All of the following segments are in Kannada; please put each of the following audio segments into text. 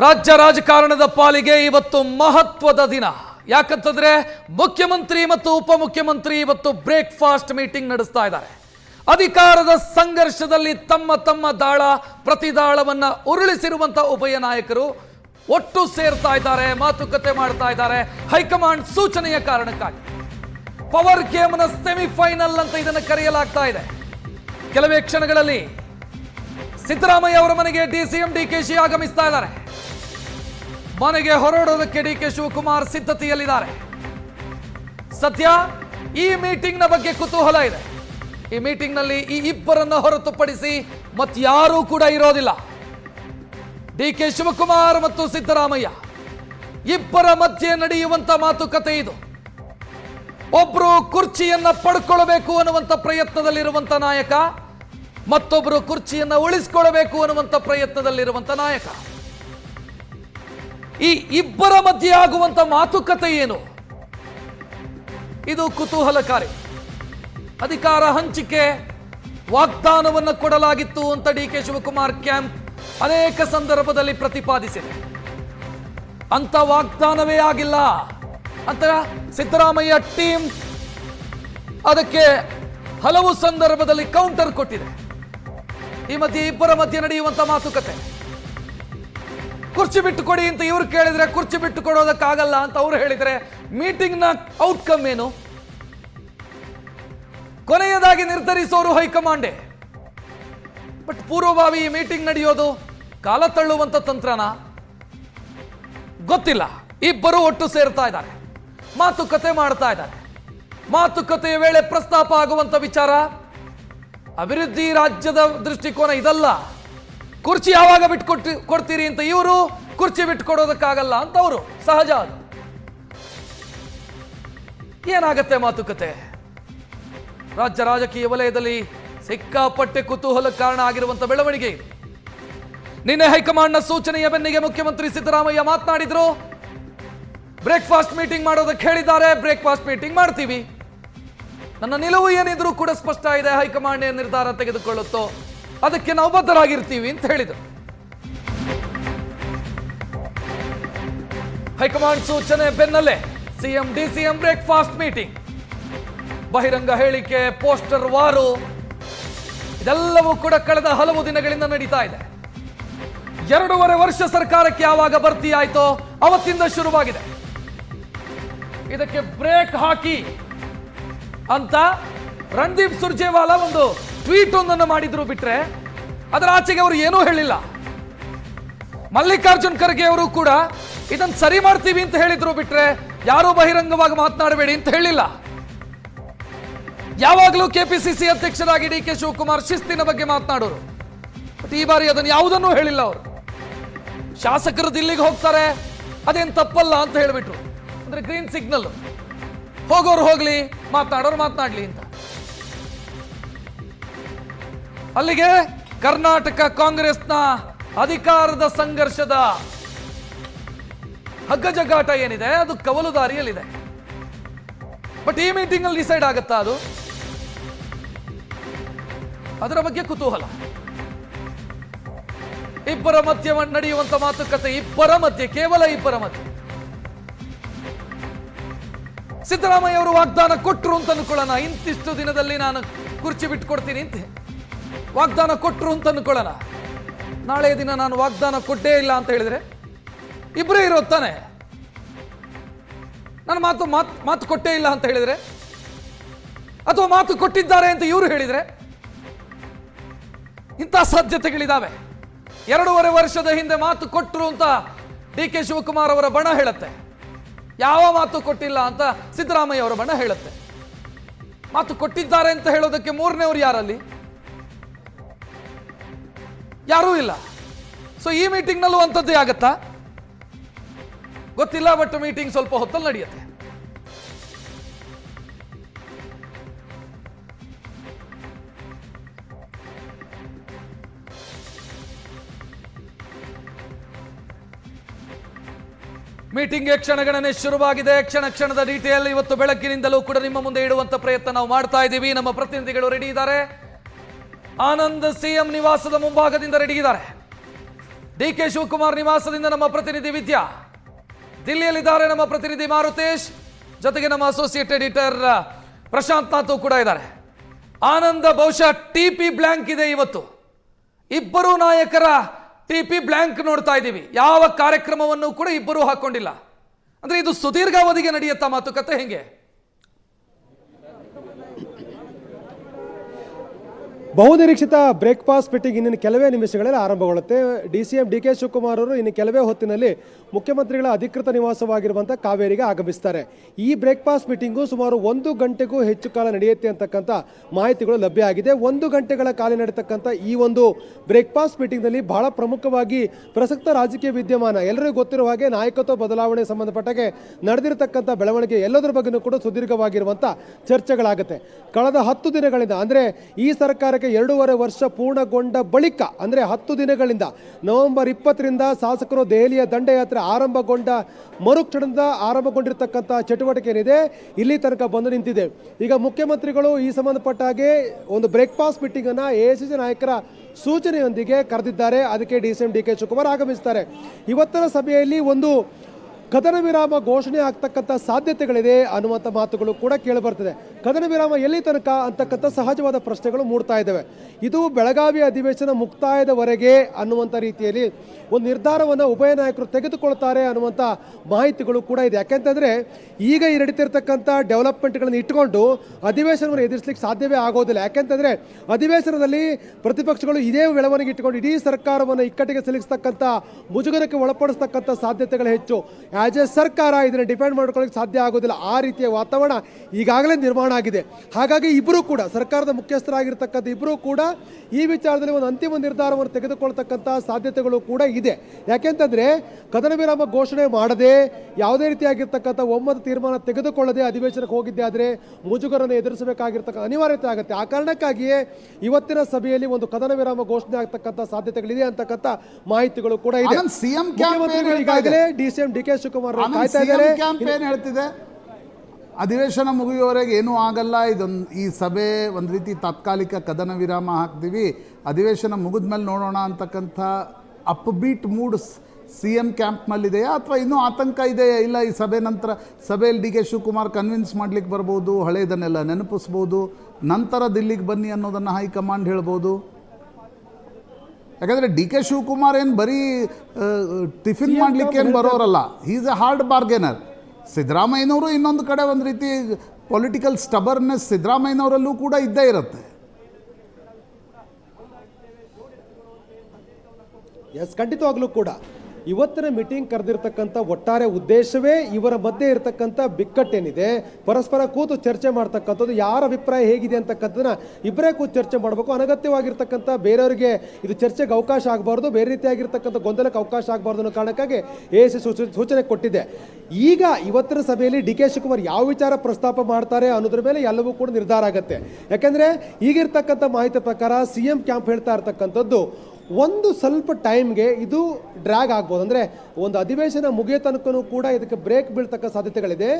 ರಾಜ್ಯ ರಾಜಕಾರಣದ ಪಾಲಿಗೆ ಇವತ್ತು ಮಹತ್ವದ ದಿನ. ಯಾಕಂತಂದ್ರೆ ಮುಖ್ಯಮಂತ್ರಿ ಮತ್ತು ಉಪಮುಖ್ಯಮಂತ್ರಿ ಇವತ್ತು ಬ್ರೇಕ್ಫಾಸ್ಟ್ ಮೀಟಿಂಗ್ ನಡೆಸ್ತಾ ಇದ್ದಾರೆ. ಅಧಿಕಾರದ ಸಂಘರ್ಷದಲ್ಲಿ ತಮ್ಮ ತಮ್ಮ ದಾಳ, ಪ್ರತಿದಾಳವನ್ನ ಉರುಳಿಸಿರುವಂತ ಉಭಯ ನಾಯಕರು ಒಟ್ಟು ಸೇರ್ತಾ ಇದ್ದಾರೆ, ಮಾತುಕತೆ ಮಾಡ್ತಾ ಇದ್ದಾರೆ. ಹೈಕಮಾಂಡ್ ಸೂಚನೆಯ ಕಾರಣಕ್ಕಾಗಿ. ಪವರ್ ಗೇಮ್ನ ಸೆಮಿಫೈನಲ್ ಅಂತ ಇದನ್ನು ಕರೆಯಲಾಗ್ತಾ ಇದೆ. ಕೆಲವೇ ಕ್ಷಣಗಳಲ್ಲಿ ಸಿದ್ದರಾಮಯ್ಯ ಅವರ ಮನೆಗೆ ಡಿಸಿಎಂ ಡಿಕೆಶಿ ಆಗಮಿಸ್ತಾ ಇದ್ದಾರೆ. ಮನೆಗೆ ಹೊರಡೋದಕ್ಕೆ ಡಿ ಕೆ ಶಿವಕುಮಾರ್ ಸಿದ್ಧತೆಯಲ್ಲಿದ್ದಾರೆ. ಸದ್ಯ ಈ ಮೀಟಿಂಗ್ನ ಬಗ್ಗೆ ಕುತೂಹಲ ಇದೆ. ಈ ಮೀಟಿಂಗ್ನಲ್ಲಿ ಈ ಇಬ್ಬರನ್ನ ಹೊರತುಪಡಿಸಿ ಮತ್ತಾರೂ ಕೂಡ ಇರೋದಿಲ್ಲ. ಡಿ ಕೆ ಶಿವಕುಮಾರ್ ಮತ್ತು ಸಿದ್ದರಾಮಯ್ಯ, ಇಬ್ಬರ ಮಧ್ಯೆ ನಡೆಯುವಂತ ಮಾತುಕತೆ ಇದು. ಒಬ್ರು ಕುರ್ಚಿಯನ್ನ ಪಡ್ಕೊಳ್ಬೇಕು ಅನ್ನುವಂತ ಪ್ರಯತ್ನದಲ್ಲಿರುವಂತ ನಾಯಕ ಮತ್ತೊಬ್ಬರು ಕುರ್ಚಿಯನ್ನ ಉಳಿಸ್ಕೊಳ್ಬೇಕು ಅನ್ನುವಂತ ಪ್ರಯತ್ನದಲ್ಲಿರುವಂತ ನಾಯಕ. ಈ ಇಬ್ಬರ ಮಧ್ಯೆ ಆಗುವಂತ ಮಾತುಕತೆ ಏನು? ಇದು ಕುತೂಹಲಕಾರಿ. ಅಧಿಕಾರ ಹಂಚಿಕೆ ವಾಗ್ದಾನವನ್ನು ಕೊಡಲಾಗಿತ್ತು ಅಂತ ಡಿ ಕೆ ಶಿವಕುಮಾರ್ ಕ್ಯಾಂಪ್ ಅನೇಕ ಸಂದರ್ಭದಲ್ಲಿ ಪ್ರತಿಪಾದಿಸಿದೆ. ಅಂತ ವಾಗ್ದಾನವೇ ಆಗಿಲ್ಲ. ಅಂತ ಸಿದ್ದರಾಮಯ್ಯ ಟೀಮ್ ಅದಕ್ಕೆ ಹಲವು ಸಂದರ್ಭದಲ್ಲಿ ಕೌಂಟರ್ ಕೊಟ್ಟಿದೆ. ಈ ಮಧ್ಯೆ ಇಬ್ಬರ ಮಧ್ಯೆ ನಡೆಯುವಂತ ಮಾತುಕತೆ. ಕುರ್ಚಿ ಬಿಟ್ಟು ಕೊಡಿ ಅಂತ ಇವ್ರು ಕೇಳಿದ್ರೆ ಕುರ್ಚಿ ಬಿಟ್ಟು ಕೊಡೋದಕ್ಕಾಗಲ್ಲ ಅಂತ ಅವ್ರು ಹೇಳಿದ್ರೆ ಮೀಟಿಂಗ್ನ ಔಟ್ಕಮ್ ಏನು? ಕೊನೆಯದಾಗಿ ನಿರ್ಧರಿಸೋರು ಹೈಕಮಾಂಡೇ. ಬಟ್ ಪೂರ್ವಭಾವಿ ಈ ಮೀಟಿಂಗ್ ನಡೆಯೋದು ಕಾಲ ತಳ್ಳುವಂತ ತಂತ್ರನ? ಗೊತ್ತಿಲ್ಲ. ಇಬ್ಬರು ಒಟ್ಟು ಸೇರ್ತಾ ಇದ್ದಾರೆ. ಮಾತುಕತೆ ಮಾಡ್ತಾ ಇದ್ದಾರೆ. ಮಾತುಕತೆಯ ವೇಳೆ ಪ್ರಸ್ತಾಪ ಆಗುವಂತ ವಿಚಾರ? ಅಭಿವೃದ್ಧಿ ರಾಜ್ಯದ ದೃಷ್ಟಿಕೋನ ಇದಲ್ಲ. ಕುರ್ಚಿ ಯಾವಾಗ ಬಿಟ್ಕೊಟ್ಟು ಕೊಡ್ತೀರಿ ಅಂತ ಇವರು ಕುರ್ಚಿ ಬಿಟ್ಕೊಡೋದಕ್ಕಾಗಲ್ಲ ಅಂತ ಅವರು. ಸಹಜ ಅದು. ಏನಾಗತ್ತೆ ಮಾತುಕತೆ? ರಾಜ್ಯ ರಾಜಕೀಯ ವಲಯದಲ್ಲಿ ಸಿಕ್ಕಾಪಟ್ಟೆ ಕುತೂಹಲ ಕಾರಣ ಆಗಿರುವಂತಹ ಬೆಳವಣಿಗೆ ಇದು. ನಿನ್ನೆ ಹೈಕಮಾಂಡ್ನ ಸೂಚನೆಯ ಬೆನ್ನಿಗೆ ಮುಖ್ಯಮಂತ್ರಿ ಸಿದ್ದರಾಮಯ್ಯ ಮಾತನಾಡಿದ್ರು. ಬ್ರೇಕ್ಫಾಸ್ಟ್ ಮೀಟಿಂಗ್ ಮಾಡೋದಕ್ಕೆ ಹೇಳಿದ್ದಾರೆ, ಬ್ರೇಕ್ಫಾಸ್ಟ್ ಮೀಟಿಂಗ್ ಮಾಡ್ತೀವಿ. ನನ್ನ ನಿಲುವು ಏನಿದ್ರು ಕೂಡ ಸ್ಪಷ್ಟ ಇದೆ, ಹೈಕಮಾಂಡ್ ನಿರ್ಧಾರ ತೆಗೆದುಕೊಳ್ಳುತ್ತೋ? ಅದಕ್ಕೆ ನಾವು ಬದ್ಧರಾಗಿರ್ತೀವಿ ಅಂತ ಹೇಳಿದರು. ಹೈಕಮಾಂಡ್ ಸೂಚನೆ ಬೆನ್ನಲ್ಲೇ ಸಿಎಂ ಡಿಸಿಎಂ ಬ್ರೇಕ್ಫಾಸ್ಟ್ ಮೀಟಿಂಗ್. ಬಹಿರಂಗ ಹೇಳಿಕೆ, ಪೋಸ್ಟರ್ ವಾರು, ಇದೆಲ್ಲವೂ ಕೂಡ ಕಳೆದ ಹಲವು ದಿನಗಳಿಂದ ನಡೀತಾ ಇದೆ. ಎರಡೂವರೆ ವರ್ಷ ಸರ್ಕಾರಕ್ಕೆ ಯಾವಾಗ ಭರ್ತಿ ಅವತ್ತಿಂದ ಶುರುವಾಗಿದೆ. ಇದಕ್ಕೆ ಬ್ರೇಕ್ ಹಾಕಿ ಅಂತ ರಣದೀಪ್ ಸುರ್ಜೇವಾಲಾ ಒಂದು ಟ್ವೀಟ್ ಒಂದನ್ನು ಮಾಡಿದ್ರು ಬಿಟ್ರೆ ಅದರ ಆಚೆಗೆ ಅವರು ಏನೂ ಹೇಳಿಲ್ಲ. ಮಲ್ಲಿಕಾರ್ಜುನ್ ಖರ್ಗೆ ಅವರು ಕೂಡ ಇದನ್ನು ಸರಿ ಮಾಡ್ತೀವಿ ಅಂತ ಹೇಳಿದ್ರು ಬಿಟ್ರೆ ಯಾರೂ ಬಹಿರಂಗವಾಗಿ ಮಾತನಾಡಬೇಡಿ ಅಂತ ಹೇಳಿಲ್ಲ. ಯಾವಾಗಲೂ ಕೆಪಿಸಿಸಿ ಅಧ್ಯಕ್ಷರಾಗಿ ಡಿ ಕೆ ಶಿವಕುಮಾರ್ ಶಿಸ್ತಿನ ಬಗ್ಗೆ ಮಾತನಾಡೋರು. ಮತ್ತೆ ಈ ಬಾರಿ ಅದನ್ನು ಯಾವುದನ್ನೂ ಹೇಳಿಲ್ಲ ಅವರು. ಶಾಸಕರು ದಿಲ್ಲಿಗೆ ಹೋಗ್ತಾರೆ, ಅದೇನ್ ತಪ್ಪಲ್ಲ ಅಂತ ಹೇಳಿಬಿಟ್ರು. ಅಂದ್ರೆ ಗ್ರೀನ್ ಸಿಗ್ನಲ್. ಹೋಗೋರು ಹೋಗ್ಲಿ, ಮಾತನಾಡೋರು ಮಾತನಾಡ್ಲಿ ಅಂತ. ಅಲ್ಲಿಗೆ ಕರ್ನಾಟಕ ಕಾಂಗ್ರೆಸ್ನ ಅಧಿಕಾರದ ಸಂಘರ್ಷದ ಹಗ್ಗಜಗಾಟ ಏನಿದೆ, ಅದು ಕವಲುದಾರಿಯಲ್ಲಿದೆ. ಬಟ್ ಈ ಮೀಟಿಂಗ್ ಅಲ್ಲಿ ಡಿಸೈಡ್ ಆಗುತ್ತಾ ಅದು? ಅದರ ಬಗ್ಗೆ ಕುತೂಹಲ. ಇಬ್ಬರ ಮಧ್ಯೆ ನಡೆಯುವಂತ ಮಾತುಕತೆ, ಇಬ್ಬರ ಮಧ್ಯೆ, ಕೇವಲ ಇಬ್ಬರ ಮಧ್ಯೆ. ಸಿದ್ದರಾಮಯ್ಯ ಅವರು ವಾಗ್ದಾನ ಕೊಟ್ಟರು ಅಂತ ಅನ್ಕೊಳ್ಳೋಣ. ಇಂತಿಷ್ಟು ದಿನದಲ್ಲಿ ನಾನು ಕುರ್ಚಿ ಬಿಟ್ಕೊಡ್ತೀನಿ ಅಂತ. ವಾಗ್ದಾನ ಕೊಟ್ಟರು ಅಂತ ಅಂದ್ಕೊಳ್ಳೋಣ ನಾಳೆ ದಿನ ನಾನು ವಾಗ್ದಾನ ಕೊಟ್ಟೇ ಇಲ್ಲ ಅಂತ ಹೇಳಿದ್ರೆ ಇಬ್ಬರೇ ಇರೋದು ತಾನೆ. ನನ್ನ ಮಾತು ಮಾತು ಮಾತು ಕೊಟ್ಟೇ ಇಲ್ಲ ಅಂತ ಹೇಳಿದರೆ? ಅಥವಾ ಮಾತು ಕೊಟ್ಟಿದ್ದಾರೆ ಅಂತ ಇವರು ಹೇಳಿದರೆ? ಇಂಥ ಸಾಧ್ಯತೆಗಳಿದ್ದಾವೆ ಎರಡೂವರೆ ವರ್ಷದ ಹಿಂದೆ ಮಾತು ಕೊಟ್ಟರು ಅಂತ ಡಿ ಕೆ ಶಿವಕುಮಾರ್ ಅವರ ಬಣ ಹೇಳುತ್ತೆ. ಯಾವ ಮಾತು ಕೊಟ್ಟಿಲ್ಲ ಅಂತ ಸಿದ್ದರಾಮಯ್ಯ ಅವರ ಬಣ ಹೇಳುತ್ತೆ. ಮಾತು ಕೊಟ್ಟಿದ್ದಾರೆ ಅಂತ ಹೇಳೋದಕ್ಕೆ ಮೂರನೇವ್ರು ಯಾರಲ್ಲಿ? ಯಾರೂ ಇಲ್ಲ. ಸೊ ಈ ಮೀಟಿಂಗ್ನಲ್ಲೂ ಅಂಥದ್ದೇ ಆಗತ್ತಾ? ಗೊತ್ತಿಲ್ಲ ಬಟ್ ಮೀಟಿಂಗ್ ಸ್ವಲ್ಪ ಹೊತ್ತಲ್ಲಿ ನಡೆಯುತ್ತೆ. ಮೀಟಿಂಗ್ಗೆ ಕ್ಷಣಗಣನೆ ಶುರುವಾಗಿದೆ. ಕ್ಷಣ ಕ್ಷಣದ ಡೀಟೇಲ್ ಇವತ್ತು ಬೆಳಕಿನಿಂದಲೂ ಕೂಡ ನಿಮ್ಮ ಮುಂದೆ ಇಡುವಂತ ಪ್ರಯತ್ನ ನಾವು ಮಾಡ್ತಾ ಇದ್ದೀವಿ. ನಮ್ಮ ಪ್ರತಿನಿಧಿಗಳು ರೆಡಿ ಇದ್ದಾರೆ. ಆನಂದ್ ಸಿಎಂ ನಿವಾಸದ ಮುಂಭಾಗದಿಂದ ರೆಡಿಗಿದ್ದಾರೆ. ಡಿ ಕೆ ಶಿವಕುಮಾರ್ ನಿವಾಸದಿಂದ ನಮ್ಮ ಪ್ರತಿನಿಧಿ ವಿದ್ಯಾ. ದಿಲ್ಲಿಯಲ್ಲಿದ್ದಾರೆ ನಮ್ಮ ಪ್ರತಿನಿಧಿ ಮಾರುತೇಶ್. ಜೊತೆಗೆ ನಮ್ಮ ಅಸೋಸಿಯೇಟ್ ಎಡಿಟರ್ ಪ್ರಶಾಂತ್ ನಾಥು ಕೂಡ ಇದ್ದಾರೆ. ಆನಂದ, ಬಹುಶಃ ಟಿ ಪಿ ಬ್ಲ್ಯಾಂಕ್ ಇದೆ ಇವತ್ತು. ಇಬ್ಬರು ನಾಯಕರ ಟಿ ಪಿ ಬ್ಲ್ಯಾಂಕ್ ನೋಡ್ತಾ ಇದ್ದೀವಿ. ಯಾವ ಕಾರ್ಯಕ್ರಮವನ್ನು ಕೂಡ ಇಬ್ಬರು ಹಾಕೊಂಡಿಲ್ಲ. ಅಂದ್ರೆ ಇದು ಸುದೀರ್ಘಾವಧಿಗೆ ನಡೆಯುತ್ತಾ ಮಾತುಕತೆ ಹೆಂಗೆ? ಬಹುನಿರೀಕ್ಷಿತ ಬ್ರೇಕ್ಫಾಸ್ಟ್ ಮೀಟಿಂಗ್ ಇನ್ನಿನ ಕೆಲವೇ ನಿಮಿಷಗಳಲ್ಲಿ ಆರಂಭಗೊಳ್ಳುತ್ತೆ. D C M D K Shivakumar ಅವರು ಇನ್ನು ಕೆಲವೇ ಹೊತ್ತಿನಲ್ಲಿ ಮುಖ್ಯಮಂತ್ರಿಗಳ ಅಧಿಕೃತ ನಿವಾಸವಾಗಿರುವಂಥ ಕಾವೇರಿಗೆ ಆಗಮಿಸ್ತಾರೆ. ಈ ಬ್ರೇಕ್ಫಾಸ್ಟ್ ಮೀಟಿಂಗು ಸುಮಾರು ಒಂದು ಗಂಟೆಗೂ ಹೆಚ್ಚು ಕಾಲ ನಡೆಯುತ್ತೆ ಅಂತಕ್ಕಂಥ ಮಾಹಿತಿಗಳು ಲಭ್ಯ ಆಗಿದೆ. ಒಂದು ಗಂಟೆಗಳ ಕಾಲ ನಡೆತಕ್ಕಂಥ ಈ ಒಂದು ಬ್ರೇಕ್ಫಾಸ್ಟ್ ಮೀಟಿಂಗ್ನಲ್ಲಿ ಬಹಳ ಪ್ರಮುಖವಾಗಿ ಪ್ರಸಕ್ತ ರಾಜಕೀಯ ವಿದ್ಯಮಾನ ಎಲ್ಲರಿಗೂ ಗೊತ್ತಿರುವ ಹಾಗೆ ನಾಯಕತ್ವ ಬದಲಾವಣೆ ಸಂಬಂಧಪಟ್ಟಾಗೆ ನಡೆದಿರತಕ್ಕಂಥ ಬೆಳವಣಿಗೆ ಎಲ್ಲದರ ಬಗ್ಗೆನೂ ಕೂಡ ಸುದೀರ್ಘವಾಗಿರುವಂಥ ಚರ್ಚೆಗಳಾಗುತ್ತೆ. ಕಳೆದ ಹತ್ತು ದಿನಗಳಿಂದ, ಅಂದರೆ ಈ ಸರ್ಕಾರಕ್ಕೆ ಎರಡೂವರೆ ವರ್ಷ ಪೂರ್ಣಗೊಂಡ ಬಳಿಕ, ಅಂದರೆ ಹತ್ತು ದಿನಗಳಿಂದ ನವೆಂಬರ್ ಇಪ್ಪತ್ತರಿಂದ ಶಾಸಕರು ದೆಹಲಿಯ ದಂಡಯಾತ್ರೆ ಆರಂಭಗೊಂಡ ಮರುಕ್ಷಣದಿಂದ ಆರಂಭಗೊಂಡಿರ್ತಕ್ಕಂಥ ಚಟುವಟಿಕೆ ಏನಿದೆ, ಇಲ್ಲಿ ತನಕ ಬಂದು ನಿಂತಿದೆ. ಈಗ ಮುಖ್ಯಮಂತ್ರಿಗಳು ಈ ಸಂಬಂಧಪಟ್ಟ ಹಾಗೆ ಒಂದು ಬ್ರೇಕ್ಫಾಸ್ಟ್ ಮೀಟಿಂಗನ್ನು ಎ ಸಿ ಸಿ ನಾಯಕರ ಸೂಚನೆಯೊಂದಿಗೆ ಕರೆದಿದ್ದಾರೆ. ಅದಕ್ಕೆ D C M D K Shivakumar ಆಗಮಿಸ್ತಾರೆ. ಇವತ್ತಿನ ಸಭೆಯಲ್ಲಿ ಒಂದು ಕದನ ವಿರಾಮ ಘೋಷಣೆ ಆಗ್ತಕ್ಕಂಥ ಸಾಧ್ಯತೆಗಳಿದೆ ಅನ್ನುವಂಥ ಮಾತುಗಳು ಕೂಡ ಕೇಳಿಬರ್ತದೆ ಕದನ ವಿರಾಮ ಎಲ್ಲಿ ತನಕ ಅಂತಕ್ಕಂಥ ಸಹಜವಾದ ಪ್ರಶ್ನೆಗಳು ಮೂಡ್ತಾ ಇದ್ದಾವೆ. ಇದು ಬೆಳಗಾವಿ ಅಧಿವೇಶನ ಮುಕ್ತಾಯದವರೆಗೆ ಅನ್ನುವಂಥ ರೀತಿಯಲ್ಲಿ ಒಂದು ನಿರ್ಧಾರವನ್ನು ಉಭಯ ನಾಯಕರು ತೆಗೆದುಕೊಳ್ತಾರೆ ಅನ್ನುವಂಥ ಮಾಹಿತಿಗಳು ಕೂಡ ಇದೆ. ಯಾಕೆಂತಂದರೆ ಈಗ ಈ ನಡೀತಿರ್ತಕ್ಕಂಥ ಡೆವಲಪ್ಮೆಂಟ್ಗಳನ್ನು ಇಟ್ಕೊಂಡು ಅಧಿವೇಶನವನ್ನು ಎದುರಿಸಲಿಕ್ಕೆ ಸಾಧ್ಯವೇ ಆಗೋದಿಲ್ಲ. ಯಾಕೆಂತಂದರೆ ಅಧಿವೇಶನದಲ್ಲಿ ಪ್ರತಿಪಕ್ಷಗಳು ಇದೇ ಬೆಳವಣಿಗೆ ಇಟ್ಕೊಂಡು ಇಡೀ ಸರ್ಕಾರವನ್ನು ಇಕ್ಕಟ್ಟಿಗೆ ಸಿಲುಕಿಸ್ತಕ್ಕಂಥ ಮುಜುಗರಕ್ಕೆ ಒಳಪಡಿಸ್ತಕ್ಕಂಥ ಸಾಧ್ಯತೆಗಳು ಹೆಚ್ಚು. ಆಸ್ ಎ ಸರ್ಕಾರ ಇದನ್ನು ಡಿಪೆಂಡ್ ಮಾಡ್ಕೊಳ್ಳಿಕ್ಕೆ ಸಾಧ್ಯ ಆಗೋದಿಲ್ಲ. ಆ ರೀತಿಯ ವಾತಾವರಣ ಈಗಾಗಲೇ ನಿರ್ಮಾಣ ಆಗಿದೆ. ಹಾಗಾಗಿ ಇಬ್ಬರೂ ಕೂಡ ಸರ್ಕಾರದ ಮುಖ್ಯಸ್ಥರಾಗಿರ್ತಕ್ಕಂಥ ಇಬ್ಬರೂ ಕೂಡ ಈ ವಿಚಾರದಲ್ಲಿ ಒಂದು ಅಂತಿಮ ನಿರ್ಧಾರವನ್ನು ತೆಗೆದುಕೊಳ್ತಕ್ಕಂಥ ಸಾಧ್ಯತೆಗಳು ಕೂಡ ಇದೆ. ಯಾಕೆಂತಂದರೆ ಕದನ ವಿರಾಮ ಘೋಷಣೆ ಮಾಡದೆ ಯಾವುದೇ ರೀತಿಯಾಗಿರ್ತಕ್ಕಂಥ ಒಮ್ಮತ ತೀರ್ಮಾನ ತೆಗೆದುಕೊಳ್ಳದೆ ಅಧಿವೇಶನಕ್ಕೆ ಹೋಗಿದ್ದೆ ಆದರೆ ಮುಜುಗರನ್ನು ಎದುರಿಸಬೇಕಾಗಿರ್ತಕ್ಕಂಥ ಅನಿವಾರ್ಯತೆ ಆಗುತ್ತೆ. ಆ ಕಾರಣಕ್ಕಾಗಿಯೇ ಇವತ್ತಿನ ಸಭೆಯಲ್ಲಿ ಒಂದು ಕದನ ವಿರಾಮ ಘೋಷಣೆ ಆಗ್ತಕ್ಕಂಥ ಸಾಧ್ಯತೆಗಳಿದೆ ಅಂತಕ್ಕಂಥ ಮಾಹಿತಿಗಳು ಕೂಡ ಇದೆ? ಈಗಾಗಲೇ D C M D K Shivakumar ಅವರು ಆನಂದ್ ಕಾಯ್ತಾ CM ಇದ್ದಾರೆ. ಕ್ಯಾಂಪ್ ಏನ್ ಹೇಳ್ತಿದೆ? ಅಧಿವೇಶನ ಮುಗಿಯುವವರೆಗೆ ಏನೂ ಆಗಲ್ಲ ಇದೊಂದು ಈ ಸಭೆ ಒಂದು ರೀತಿ ತಾತ್ಕಾಲಿಕ ಕದನ ವಿರಾಮ ಹಾಕ್ತೀವಿ. ಅಧಿವೇಶನ ಮುಗಿದ್ಮೇಲೆ ನೋಡೋಣ ಅಂತಕ್ಕಂಥ up beat mood C M ಕ್ಯಾಂಪ್ನಲ್ಲಿದೆಯಾ? ಅಥವಾ ಇನ್ನೂ ಆತಂಕ ಇದೆಯಾ? ಇಲ್ಲ ಈ ಸಭೆ ನಂತರ ಸಭೆಯಲ್ಲಿ ಡಿ ಕೆ ಶಿವಕುಮಾರ್ ಕನ್ವಿನ್ಸ್ ಮಾಡ್ಲಿಕ್ಕೆ ಬರ್ಬೋದು ಹಳೆಯದನ್ನೆಲ್ಲ ನೆನಪಿಸ್ಬೋದು ನಂತರ ದಿಲ್ಲಿಗೆ ಬನ್ನಿ ಅನ್ನೋದನ್ನು ಹೈಕಮಾಂಡ್ ಹೇಳ್ಬೋದು? ಯಾಕಂದರೆ ಡಿ ಕೆ ಶಿವಕುಮಾರ್ ಏನು ಬರೀ ಟಿಫಿನ್ ಮಾಡ್ಲಿಕ್ಕೆ ಏನು ಬರೋರಲ್ಲ ಈಸ್ ಎ ಹಾರ್ಡ್ ಬಾರ್ಗೇನರ್ ಸಿದ್ದರಾಮಯ್ಯನವರು ಇನ್ನೊಂದು ಕಡೆ ಒಂದು ರೀತಿ ಪೊಲಿಟಿಕಲ್ ಸ್ಟಬರ್ನೆಸ್ ಸಿದ್ದರಾಮಯ್ಯನವರಲ್ಲೂ ಕೂಡ ಇದ್ದೇ ಇರುತ್ತೆ. ಎಸ್ ಖಂಡಿತವಾಗ್ಲೂ ಕೂಡ. ಇವತ್ತಿನ ಮೀಟಿಂಗ್ ಕರೆದಿರ್ತಕ್ಕಂಥ ಒಟ್ಟಾರೆ ಉದ್ದೇಶವೇ ಇವರ ಮಧ್ಯೆ ಇರತಕ್ಕಂಥ ಬಿಕ್ಕಟ್ಟೇನಿದೆ. ಪರಸ್ಪರ ಕೂತು ಚರ್ಚೆ ಮಾಡ್ತಕ್ಕಂಥದ್ದು ಯಾರ ಅಭಿಪ್ರಾಯ ಹೇಗಿದೆ ಅಂತಕ್ಕಂಥದ್ದನ್ನ ಇಬ್ಬರೇ ಕೂತು ಚರ್ಚೆ ಮಾಡಬೇಕು. ಅನಗತ್ಯವಾಗಿರ್ತಕ್ಕಂಥ ಬೇರೆಯವರಿಗೆ ಇದು ಚರ್ಚೆಗೆ ಅವಕಾಶ ಆಗಬಾರ್ದು, ಬೇರೆ ರೀತಿಯಾಗಿರ್ತಕ್ಕಂಥ ಗೊಂದಲಕ್ಕೆ ಅವಕಾಶ ಆಗಬಾರ್ದು ಅನ್ನೋ ಕಾರಣಕ್ಕಾಗಿ ಎ ಸಿ ಸೂಚನೆ ಕೊಟ್ಟಿದೆ. ಈಗ ಇವತ್ತಿನ ಸಭೆಯಲ್ಲಿ ಡಿ ಕೆ ಶಿವಕುಮಾರ್ ಯಾವ ವಿಚಾರ ಪ್ರಸ್ತಾಪ ಮಾಡ್ತಾರೆ ಅನ್ನೋದ್ರ ಮೇಲೆ ಎಲ್ಲವೂ ಕೂಡ ನಿರ್ಧಾರ ಆಗುತ್ತೆ. ಯಾಕೆಂದರೆ ಈಗಿರ್ತಕ್ಕಂಥ ಮಾಹಿತಿ ಪ್ರಕಾರ ಸಿ ಎಂ ಕ್ಯಾಂಪ್ ಹೇಳ್ತಾ ಇರ್ತಕ್ಕಂಥದ್ದು ಒಂದು ಸ್ವಲ್ಪ ಟೈಮ್ಗೆ ಇದು ಡ್ರ್ಯಾಗ್ ಆಗ್ಬೋದು. ಅಂದರೆ ಒಂದು ಅಧಿವೇಶನ ಮುಗಿಯ ತನಕನೂ ಕೂಡ ಇದಕ್ಕೆ ಬ್ರೇಕ್ ಬೀಳ್ತಕ್ಕ ಸಾಧ್ಯತೆಗಳಿದೆ.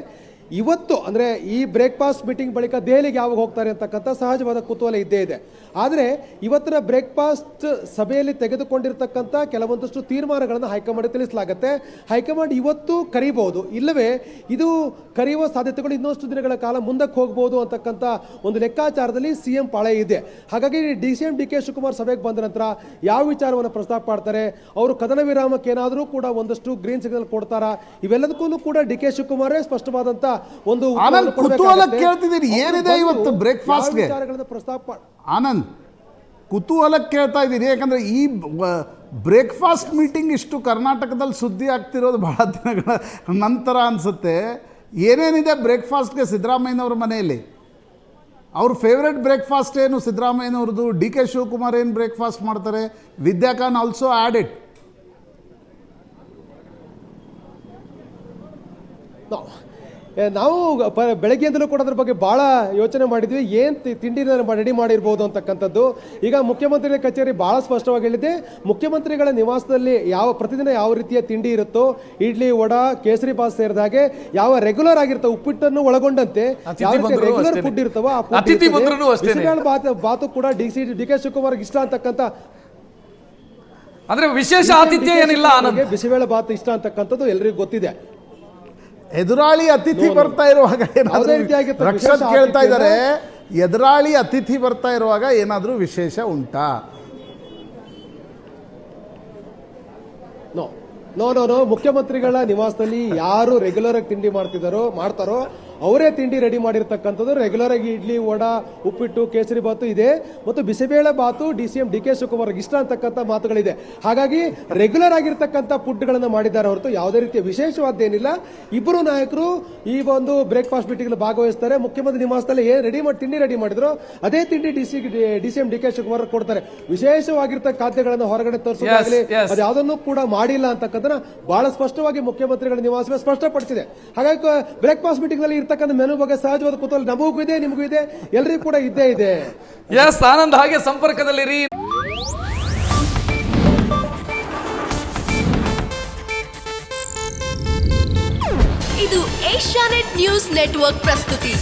ಇವತ್ತು ಅಂದರೆ ಈ ಬ್ರೇಕ್ಫಾಸ್ಟ್ ಮೀಟಿಂಗ್ ಬಳಿಕ ದೆಹಲಿಗೆ ಯಾವಾಗ ಹೋಗ್ತಾರೆ ಅಂತಕ್ಕಂಥ ಸಹಜವಾದ ಕುತೂಹಲ ಇದ್ದೇ ಇದೆ. ಆದರೆ ಇವತ್ತಿನ ಬ್ರೇಕ್ಫಾಸ್ಟ್ ಸಭೆಯಲ್ಲಿ ತೆಗೆದುಕೊಂಡಿರ್ತಕ್ಕಂಥ ಕೆಲವೊಂದಷ್ಟು ತೀರ್ಮಾನಗಳನ್ನು ಹೈಕಮಾಂಡ್ ತಿಳಿಸಲಾಗುತ್ತೆ. ಹೈಕಮಾಂಡ್ ಇವತ್ತು ಕರೀಬಹುದು. ಇಲ್ಲವೇ ಇದು ಕರೆಯುವ ಸಾಧ್ಯತೆಗಳು ಇನ್ನಷ್ಟು ದಿನಗಳ ಕಾಲ ಮುಂದಕ್ಕೆ ಹೋಗ್ಬೋದು ಅಂತಕ್ಕಂಥ ಒಂದು ಲೆಕ್ಕಾಚಾರದಲ್ಲಿ ಸಿ ಎಂ ಪಾಳೆ ಇದೆ. ಹಾಗಾಗಿ D C M D K Shivakumar ಸಭೆಗೆ ಬಂದ ನಂತರ ಯಾವ ವಿಚಾರವನ್ನು ಪ್ರಸ್ತಾಪ ಮಾಡ್ತಾರೆ ಅವರು ಕದನ ವಿರಾಮಕ್ಕೆ ಏನಾದರೂ ಕೂಡ ಒಂದಷ್ಟು ಗ್ರೀನ್ ಸಿಗ್ನಲ್ ಕೊಡ್ತಾರಾ? ಇವೆಲ್ಲದಕ್ಕೂ ಕೂಡ ಡಿ ಕೆ ಶಿವಕುಮಾರೇ ಸ್ಪಷ್ಟವಾದಂತ ಒಂದು ಕುತೂಹಲ ಏನಿದೆ ಇವತ್ತು ಬ್ರೇಕ್ಫಾಸ್ಟ್ಗೆ ಯಾವ ವಿಚಾರಗಳನ್ನ ಪ್ರಸ್ತಾಪ ಆನಂದ್ ಕುತೂಹಲಕ್ಕೆ ಕೇಳ್ತಾ ಇದ್ದೀನಿ ಯಾಕಂದರೆ ಈ ಬ್ರೇಕ್ಫಾಸ್ಟ್ ಮೀಟಿಂಗ್ ಇಷ್ಟು ಕರ್ನಾಟಕದಲ್ಲಿ ಸುದ್ದಿ ಆಗ್ತಿರೋದು ಬಹಳ ದಿನಗಳ ನಂತರ ಅನ್ಸುತ್ತೆ. ಏನೇನಿದೆ ಬ್ರೇಕ್ಫಾಸ್ಟ್ಗೆ ಸಿದ್ದರಾಮಯ್ಯನವ್ರ ಮನೆಯಲ್ಲಿ? ಅವ್ರ ಫೇವ್ರೆಟ್ ಬ್ರೇಕ್ಫಾಸ್ಟ್ ಏನು? ಸಿದ್ದರಾಮಯ್ಯನವ್ರದ್ದು, ಡಿ ಕೆ ಶಿವಕುಮಾರ್ ಏನು ಬ್ರೇಕ್ಫಾಸ್ಟ್ ಮಾಡ್ತಾರೆ? ವಿದ್ಯಾಕಾನ್ ಆಲ್ಸೋ ಆ್ಯಡ್ ಇಟ್ ನಾವು ಪ ಬೆಳಗ್ಗೆಯಿಂದಲೂ ಕೂಡ ಅದ್ರ ಬಗ್ಗೆ ಭಾಳ ಯೋಚನೆ ಮಾಡಿದ್ವಿ. ಏನು ತಿಂಡಿನ ರೆಡಿ ಮಾಡಿರ್ಬೋದು ಅಂತಕ್ಕಂಥದ್ದು. ಈಗ ಮುಖ್ಯಮಂತ್ರಿಗಳ ಕಚೇರಿ ಭಾಳ ಸ್ಪಷ್ಟವಾಗಿ ಹೇಳಿದೆ. ಮುಖ್ಯಮಂತ್ರಿಗಳ ನಿವಾಸದಲ್ಲಿ ಯಾವ ಪ್ರತಿದಿನ ಯಾವ ರೀತಿಯ ತಿಂಡಿ ಇರುತ್ತೋ ಇಡ್ಲಿ ವಡ ಕೇಸರಿ ಬಾತ್ ಸೇರಿದ ಹಾಗೆ ಯಾವ ರೆಗ್ಯುಲರ್ ಆಗಿರ್ತವೆ ಉಪ್ಪಿಟ್ಟನ್ನು ಒಳಗೊಂಡಂತೆ ಯಾವ ರೆಗ್ಯುಲರ್ ಫುಡ್ ಇರ್ತವೋ ಬಾತ್ ಬಾತು ಕೂಡ D C D K Shivakumar ಇಷ್ಟ ಅಂತಕ್ಕಂಥ ಅಂದ್ರೆ ವಿಶೇಷ ಆತಿಥ್ಯ ಏನಿಲ್ಲ ಬಿಸಿಬೇಳೆ ಬಾತ್ ಇಷ್ಟ ಅಂತಕ್ಕಂಥದ್ದು ಎಲ್ರಿಗೂ ಗೊತ್ತಿದೆ. ಎದುರಾಳಿ ಅತಿಥಿ ಬರ್ತಾ ಇರುವಾಗ ರಕ್ಷಕ್ ಕೇಳ್ತಾ ಇದ್ದಾರೆ ಎದುರಾಳಿ ಅತಿಥಿ ಬರ್ತಾ ಇರುವಾಗ ಏನಾದ್ರೂ ವಿಶೇಷ ಉಂಟಾ? ನೋ. No no no. ಮುಖ್ಯಮಂತ್ರಿಗಳ ನಿವಾಸದಲ್ಲಿ ಯಾರು ರೆಗ್ಯುಲರ್ ಆಗಿ ತಿಂಡಿ ಮಾಡ್ತಿದ್ದಾರೋ ಮಾಡ್ತಾರೋ ಅವರೇ ತಿಂಡಿ ರೆಡಿ ಮಾಡಿರ್ತಕ್ಕಂಥದ್ದು. ರೆಗ್ಯುಲರ್ ಆಗಿ ಇಡ್ಲಿ ವಡ ಉಪ್ಪಿಟ್ಟು ಕೇಸರಿ ಬಾತು ಇದೆ. ಮತ್ತು bisibele bath D C M D K Shivakumar ಇಷ್ಟ ಅಂತಕ್ಕಂಥ ಮಾತುಗಳಿದೆ. ಹಾಗಾಗಿ ರೆಗ್ಯುಲರ್ ಆಗಿರ್ತಕ್ಕಂಥ ಫುಡ್ಗಳನ್ನು ಮಾಡಿದ್ದಾರೆ ಹೊರತು ಯಾವುದೇ ರೀತಿಯ ವಿಶೇಷವಾದ್ದೇನಿಲ್ಲ. ಇಬ್ಬರು ನಾಯಕರು ಈ ಒಂದು ಬ್ರೇಕ್ಫಾಸ್ಟ್ ಮೀಟಿಂಗ್ ಭಾಗವಹಿಸ್ತಾರೆ. ಮುಖ್ಯಮಂತ್ರಿ ನಿವಾಸದಲ್ಲಿ ಏನು ರೆಡಿ ಮಾಡಿ ತಿಂಡಿ ರೆಡಿ ಮಾಡಿದ್ರು ಅದೇ ತಿಂಡಿ D C D C M D K Shivakumar ಕೊಡ್ತಾರೆ. ವಿಶೇಷವಾಗಿರ್ತ ಖಾದ್ಯಗಳನ್ನು ಹೊರಗಡೆ ತೋರಿಸೋದಾಗಲಿ. ಅದು ಯಾವುದನ್ನು ಕೂಡ ಮಾಡಿಲ್ಲ ಅಂತಕ್ಕಂಥ ಬಹಳ ಸ್ಪಷ್ಟವಾಗಿ ಮುಖ್ಯಮಂತ್ರಿಗಳ ನಿವಾಸ ಸ್ಪಷ್ಟಪಡಿಸಿದೆ. ಹಾಗಾಗಿ ಬ್ರೇಕ್ಫಾಸ್ಟ್ ಮೀಟಿಂಗ್ನಲ್ಲಿ ಇರ್ತಕ್ಕಂಥ ಮೆನು ಬಗ್ಗೆ ಸಹಜವಾದ ಕುತೂಹಲ ನಮಗೂ ಇದೆ ನಿಮಗೂ ಇದೆ ಎಲ್ರಿಗೂ ಕೂಡ ಇದ್ದೇ ಇದೆ. ಎಸ್ ಆನಂದ್ ಹಾಗೆ ಸಂಪರ್ಕದಲ್ಲಿರಿ. ಇದು ಏಷ್ಯಾನೆಟ್ ನ್ಯೂಸ್ ನೆಟ್ವರ್ಕ್ ಪ್ರಸ್ತುತಿ.